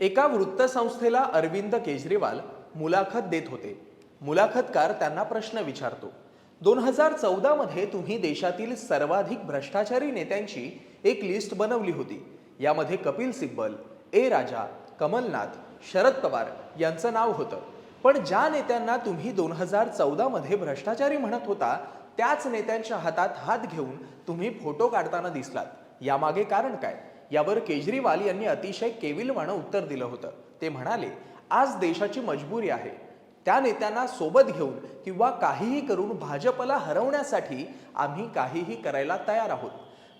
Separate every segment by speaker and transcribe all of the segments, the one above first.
Speaker 1: एका वृत्तसंस्थेला अरविंद केजरीवाल मुलाखत देत होते. मुलाखतकार त्यांना प्रश्न विचारतो. दोन हजार चौदा मध्ये तुम्ही देशातील सर्वाधिक भ्रष्टाचारी नेत्यांची एक लिस्ट बनवली होती. यामध्ये कपिल सिब्बल ए राजा कमलनाथ शरद पवार यांचं नाव होतं. पण ज्या नेत्यांना तुम्ही दोन हजार चौदा मध्ये भ्रष्टाचारी म्हणत होता त्याच नेत्यांच्या हातात हात घेऊन तुम्ही फोटो काढताना दिसलात. यामागे कारण काय? यावर केजरीवाल यांनी अतिशय केविलवाणं उत्तर दिलं होतं. ते म्हणाले आज देशाची मजबुरी आहे. त्या नेत्यांना सोबत घेऊन किंवा काहीही करून भाजपला हरवण्यासाठी आम्ही काहीही करायला तयार आहोत.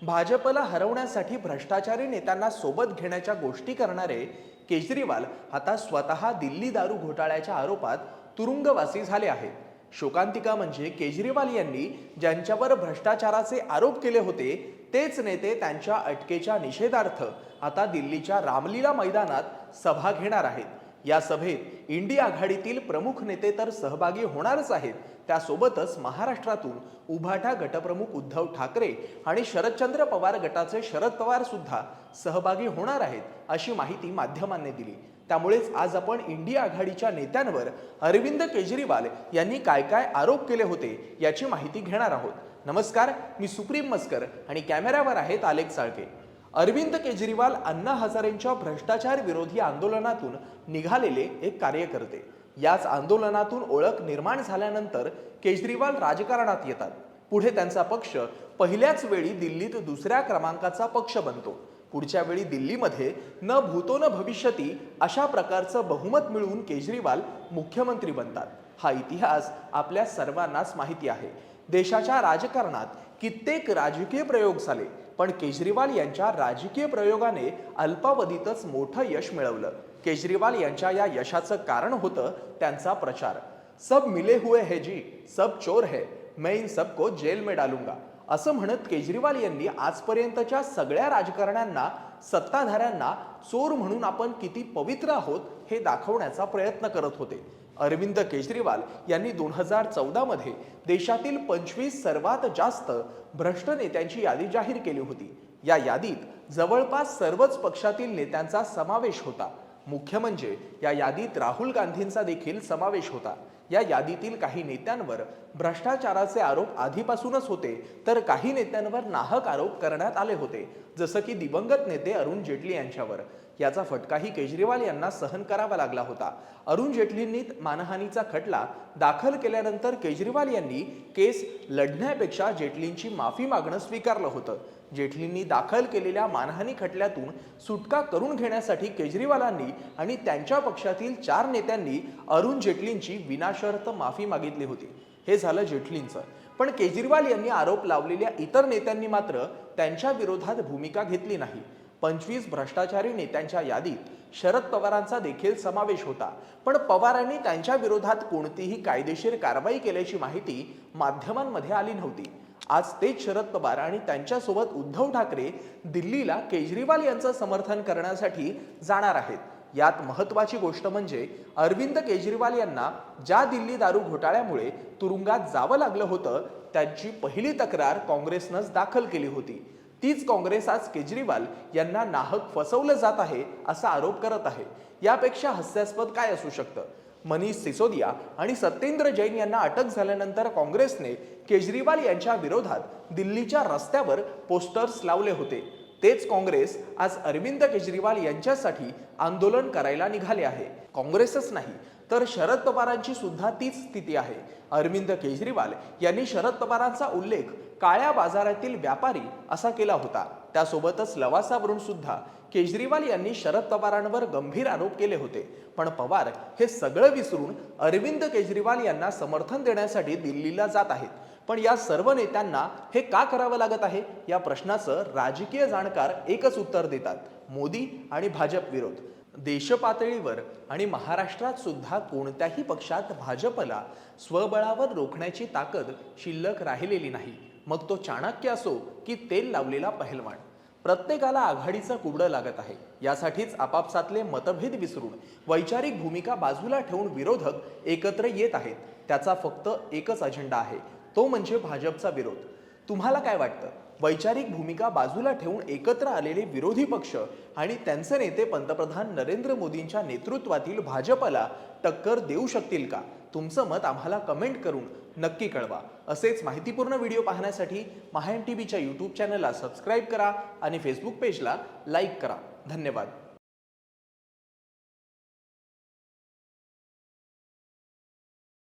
Speaker 1: भाजपला हरवण्यासाठी भ्रष्टाचारी नेत्यांना सोबत घेण्याच्या गोष्टी करणारे केजरीवाल आता स्वतः दिल्ली दारू घोटाळ्याच्या आरोपात तुरुंगवासी झाले आहेत. शोकांतिका म्हणजे केजरीवाल यांनी ज्यांच्यावर भ्रष्टाचाराचे आरोप केले होते तेच नेते त्यांच्या अटकेच्या निषेधार्थ आता दिल्लीच्या रामलीला मैदानात सभा घेणार आहेत. या सभेत इंडिया आघाडीतील प्रमुख नेते तर सहभागी होणारच आहेत. त्यासोबतच महाराष्ट्रातून उभाटा गटप्रमुख उद्धव ठाकरे आणि शरदचंद्र पवार गटाचे शरद पवार सुद्धा सहभागी होणार आहेत अशी माहिती माध्यमांनी दिली. त्यामुळेच आज आपण इंडिया आघाडीच्या नेत्यांवर अरविंद केजरीवाल यांनी काय काय आरोप केले होते याची माहिती घेणार आहोत. नमस्कार मी सुप्रीम मस्कर आणि कॅमेऱ्यावर आहेत आलेख साळके. अरविंद केजरीवाल अण्णा हजारेंच्या भ्रष्टाचार विरोधी आंदोलनातून निघालेले एक कार्यकर्ते. याच आंदोलनातून ओळख निर्माण झाल्यानंतर केजरीवाल राजकारणात येतात. पुढे त्यांचा पक्ष पहिल्याच वेळी दिल्लीत दुसऱ्या क्रमांकाचा पक्ष बनतो. पुढच्या वेळी दिल्लीमध्ये न भूतो न भविष्यती अशा प्रकारचं बहुमत मिळवून केजरीवाल मुख्यमंत्री बनतात. हा इतिहास आपल्या सर्वांनाच माहिती आहे. देशाच्या राजकारणात कित्येक राजकीय प्रयोग झाले पण केजरीवाल यांच्या राजकीय प्रयोगाने अल्पावधीतच मोठं यश मिळवलं. केजरीवाल यांच्या या यशाचं कारण होतं त्यांचा प्रचार. सब मिले हुए है जी सब चोर है मैं इन सबको जेल में डालूंगा. असं म्हणत केजरीवाल यांनी आजपर्यंतच्या सगळ्या राजकारण्यांना सत्ताधाऱ्यांना चोर म्हणून आपण किती पवित्र आहोत हे दाखवण्याचा प्रयत्न करत होते. अरविंद केजरीवाल यांनी दोन हजार चौदामध्ये देशातील पंचवीस सर्वात जास्त भ्रष्ट नेत्यांची यादी जाहीर केली होती. या यादीत जवळपास सर्वच पक्षातील नेत्यांचा समावेश होता. मुख्य म्हणजे या यादीत राहुल गांधींचा देखील समावेश होता. या यादीतील काही नेत्यांवर भ्रष्टाचाराचे आरोप आधीपासूनच होते तर काही नेत्यांवर नाहक आरोप करण्यात आले होते जसं की दिवंगत नेते अरुण जेटली यांच्यावर. याचा फटकाही केजरीवाल यांना सहन करावा लागला होता. अरुण जेटलींनी मानहानीचा खटला दाखल केल्यानंतर केजरीवाल यांनी केस लढण्यापेक्षा जेटलींची माफी मागणं स्वीकारलं होतं. जेटलींनी दाखल केलेल्या मानहानी खटल्यातून सुटका करून घेण्यासाठी केजरीवालांनी आणि त्यांच्या पक्षातील चार नेत्यांनी अरुण जेटलींची विनाशर्त माफी मागितली होती. हे झालं जेटलींचं पण केजरीवाल यांनी आरोप लावलेल्या इतर नेत्यांनी मात्र त्यांच्या विरोधात भूमिका घेतली नाही. पंचवीस भ्रष्टाचारी नेत्यांच्या यादीत शरद पवारांचा देखील समावेश होता. पण पवारांनी त्यांच्या विरोधात कोणतीही कायदेशीर कारवाई केल्याची माहिती माध्यमांमध्ये आली नव्हती. आज तेच शरद पवार आणि त्यांच्यासोबत उद्धव ठाकरे दिल्लीला केजरीवाल यांचं समर्थन करण्यासाठी जाणार आहेत. यात महत्वाची गोष्ट म्हणजे अरविंद केजरीवाल यांना ज्या दिल्ली दारू घोटाळ्यामुळे तुरुंगात जावं लागलं होतं त्यांची पहिली तक्रार काँग्रेसनंच दाखल केली होती. तीच काँग्रेस आज केजरीवाल यांना नाहक फसवलं जात आहे असा आरोप करत आहे. यापेक्षा हास्यास्पद काय असू शकतं? मनीष सिसोदिया आणि सत्येंद्र जैन यांना अटक झाल्यानंतर काँग्रेसने केजरीवाल यांच्या विरोधात दिल्लीच्या रस्त्यावर पोस्टर्स लावले होते. तेच काँग्रेस आज अरविंद केजरीवाल यांच्यासाठी आंदोलन करायला निघाले आहे. काँग्रेसच नाही तर शरद पवारांची सुद्धा तीच स्थिती आहे. अरविंद केजरीवाल यांनी शरद पवारांचा उल्लेख काळ्या बाजारातील व्यापारी असा केला होता. त्यासोबतच लवासावरून सुद्धा केजरीवाल यांनी शरद पवारांवर गंभीर आरोप केले होते. पण पवार हे सगळं विसरून अरविंद केजरीवाल यांना समर्थन देण्यासाठी दिल्लीला जात आहेत. पण या सर्व नेत्यांना हे का करावं लागत आहे? या प्रश्नाचं राजकीय जाणकार एकच उत्तर देतात. मोदी आणि भाजप विरोध. देशपातळीवर आणि महाराष्ट्रात सुद्धा कोणत्याही पक्षात भाजपला स्वबळावर रोखण्याची ताकद शिल्लक राहिलेली नाही. मग तो चाणक्य असो की तेल लावलेला पहलवान. प्रत्येकाला आघाडीचं कुबडं लागत आहे. यासाठीच आपापसातले मतभेद विसरून वैचारिक भूमिका बाजूला ठेवून विरोधक एकत्र येत आहेत. त्याचा फक्त एकच अजेंडा आहे. तो म्हणजे भाजपचा विरोध. तुम्हाला काय वाटतं? वैचारिक भूमिका बाजूला ठेवून एकत्र आलेले विरोधी पक्ष आणि त्यांचे नेते पंतप्रधान नरेंद्र मोदींच्या नेतृत्वातील भाजपला टक्कर देऊ शकतील का? तुमचं मत आम्हाला कमेंट करून नक्की कळवा. असेच माहितीपूर्ण व्हिडिओ पाहण्यासाठी महाएन टी व्हीच्या यूट्यूब चॅनलला सबस्क्राईब करा आणि फेसबुक पेजला लाईक करा. धन्यवाद.